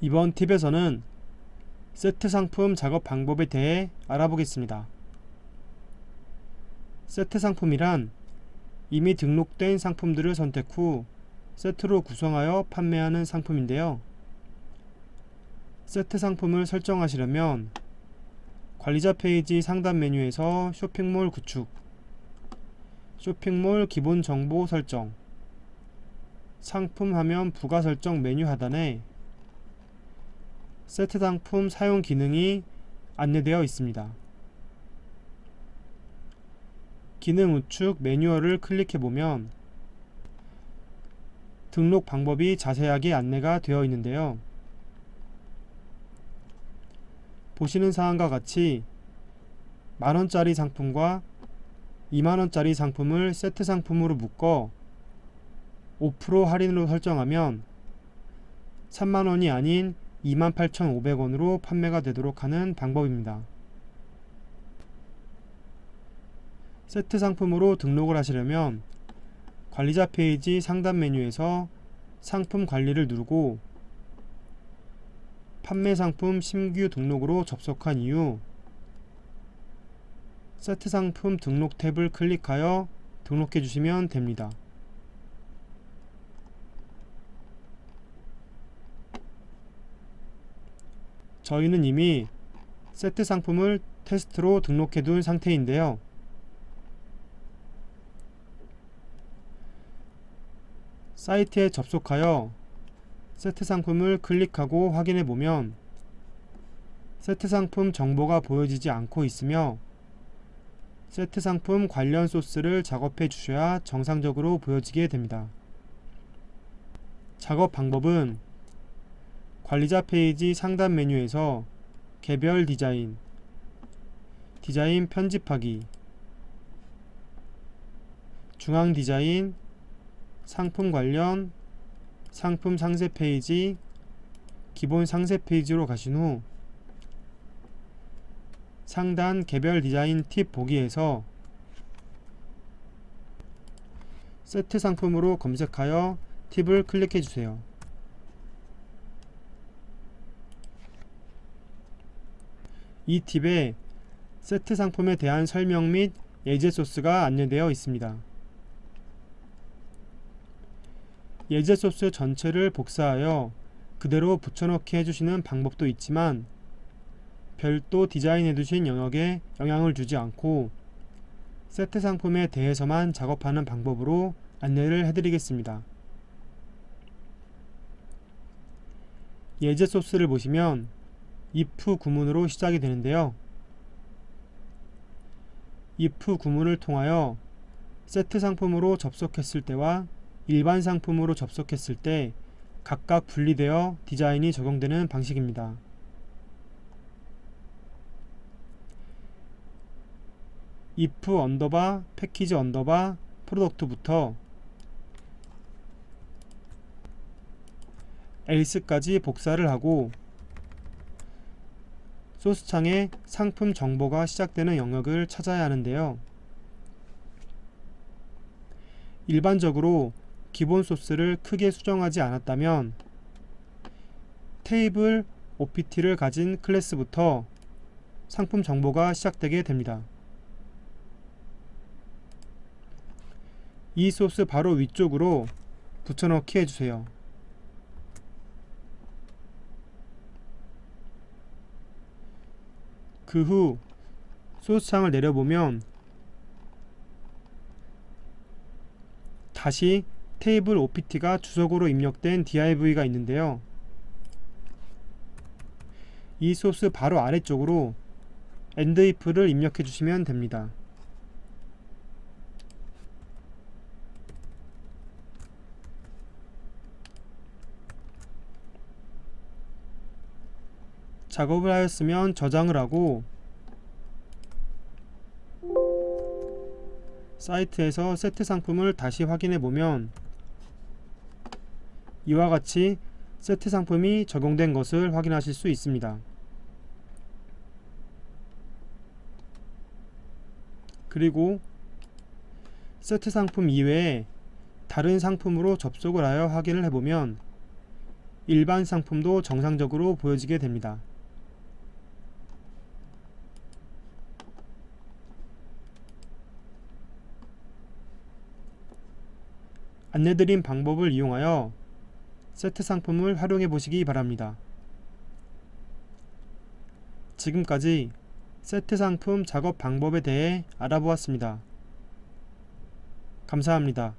이번 팁에서는 세트 상품 작업 방법에 대해 알아보겠습니다. 세트 상품이란 이미 등록된 상품들을 선택 후 세트로 구성하여 판매하는 상품인데요. 세트 상품을 설정하시려면 관리자 페이지 상단 메뉴에서 쇼핑몰 구축, 쇼핑몰 기본 정보 설정, 상품 화면 부가 설정 메뉴 하단에 세트 상품 사용 기능이 안내되어 있습니다. 기능 우측 매뉴얼을 클릭해 보면 등록 방법이 자세하게 안내가 되어 있는데요. 보시는 사항과 같이 만원짜리 상품과 2만원짜리 상품을 세트 상품으로 묶어 5% 할인으로 설정하면 3만원이 아닌 28,500원으로 판매가 되도록 하는 방법입니다. 세트 상품으로 등록을 하시려면 관리자 페이지 상단 메뉴에서 상품 관리를 누르고 판매 상품 신규 등록으로 접속한 이후 세트 상품 등록 탭을 클릭하여 등록해 주시면 됩니다. 저희는 이미 세트 상품을 테스트로 등록해 둔 상태인데요. 사이트에 접속하여 세트 상품을 클릭하고 확인해 보면 세트 상품 정보가 보여지지 않고 있으며 세트 상품 관련 소스를 작업해 주셔야 정상적으로 보여지게 됩니다. 작업 방법은 관리자 페이지 상단 메뉴에서 개별 디자인, 디자인 편집하기, 중앙 디자인, 상품 관련, 상품 상세 페이지, 기본 상세 페이지로 가신 후 상단 개별 디자인 팁 보기에서 세트 상품으로 검색하여 팁을 클릭해 주세요. 이 팁에 세트 상품에 대한 설명 및 예제 소스가 안내되어 있습니다. 예제 소스 전체를 복사하여 그대로 붙여넣기 해주시는 방법도 있지만 별도 디자인해 두신 영역에 영향을 주지 않고 세트 상품에 대해서만 작업하는 방법으로 안내를 해드리겠습니다. 예제 소스를 보시면 if 구문으로 시작이 되는데요. if 구문을 통하여 세트 상품으로 접속했을 때와 일반 상품으로 접속했을 때 각각 분리되어 디자인이 적용되는 방식입니다. if 언더바 패키지 언더바 프로덕트부터 else까지 복사를 하고 소스창에 상품 정보가 시작되는 영역을 찾아야 하는데요. 일반적으로 기본 소스를 크게 수정하지 않았다면 테이블 OPT를 가진 클래스부터 상품 정보가 시작되게 됩니다. 이 소스 바로 위쪽으로 붙여넣기 해주세요. 그 후 소스창을 내려보면 다시 테이블 OPT가 주석으로 입력된 div가 있는데요. 이 소스 바로 아래쪽으로 endif를 입력해 주시면 됩니다. 작업을 하였으면 저장을 하고 사이트에서 세트 상품을 다시 확인해 보면 이와 같이 세트 상품이 적용된 것을 확인하실 수 있습니다. 그리고 세트 상품 이외에 다른 상품으로 접속을 하여 확인을 해보면 일반 상품도 정상적으로 보여지게 됩니다. 안내드린 방법을 이용하여 세트 상품을 활용해 보시기 바랍니다. 지금까지 세트 상품 작업 방법에 대해 알아보았습니다. 감사합니다.